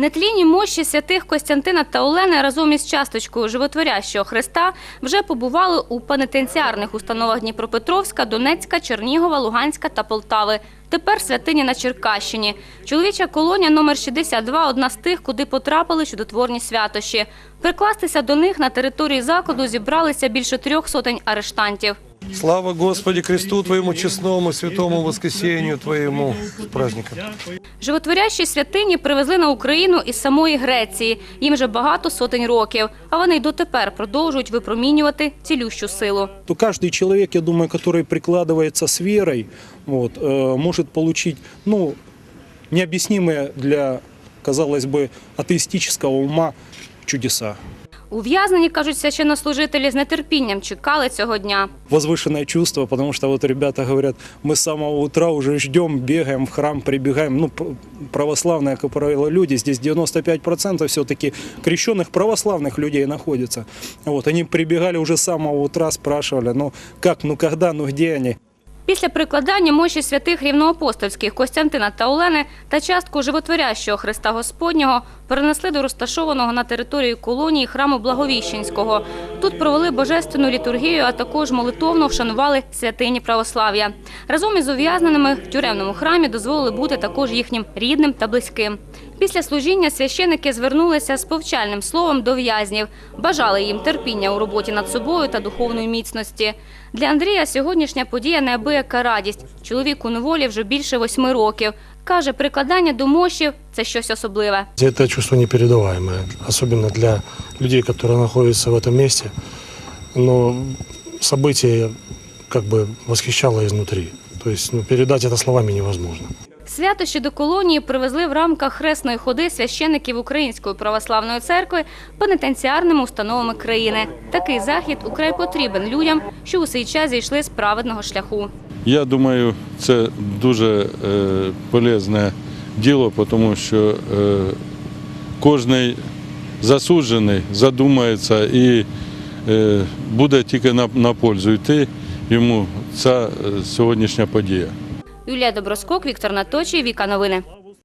Нетлінні мощі святих Костянтина та Олени разом із часточкою животворящого Христа вже побували у пенітенціарних установах Дніпропетровська, Донецька, Чернігова, Луганська та Полтави. Тепер святині на Черкащині. Чоловіча колонія номер 62 – одна з тих, куди потрапили чудотворні святощі. Прикластися до них на території закладу зібралися більше трьох сотень арештантів. Слава Господи Христу Твоему честному, святому воскресению Твоему с праздником. Животворящі святині привезли на Україну із самої Греції. Їм вже багато сотень років, а вони й дотепер продовжують випромінювати цілющу силу. то каждый человек, я думаю, который прикладывается с верой, вот, э, может получить ну, необъяснимые для, казалось бы, атеистического ума чудеса. Ув'язнені, кажуть священнослужителі, з нетерпінням чекали цього дня. Возвышенное чувство, потому что вот ребята говорят, мы с самого утра уже ждем, бегаем в храм, прибегаем. Ну, п- православные, как правило, люди, здесь 95% все-таки крещенных православных людей находится. Вот, они прибегали уже с самого утра, спрашивали, ну как, ну когда, ну где они? Після прикладання мощі святих рівноапостольських Костянтина та Олени та частку животворящого Христа Господнього перенесли до розташованого на території колонії храму Благовіщенського. Тут провели божественну літургію, а також молитовно вшанували святині православ'я. Разом із ув'язненими в тюремному храмі дозволили бути також їхнім рідним та близьким. Після служіння священики звернулися з повчальним словом до в'язнів, бажали їм терпіння у роботі над собою та духовної міцності. Для Андрія сьогоднішня подія неабияка радість. Чоловік у неволі вже більше восьми років. Каже, прикладання до мощів – це щось особливе. Это чувство непередаваемое, особенно для людей, которые находятся в этом месте. Но событие как бы восхищало изнутри. То есть ну, передать это словами невозможно. Святощі до колонії привезли в рамках хресної ходи священиків Української православної церкви пенітенціарними установами країни. Такий захід украй потрібен людям, що у цей час зійшли з праведного шляху. Я думаю, це дуже е, полезне діло, тому що е, кожен засуджений задумається і е, буде тільки на, пользу йти йому ця е, сьогоднішня подія. Юлія Доброскок, Віктор Наточий, Віка Новини.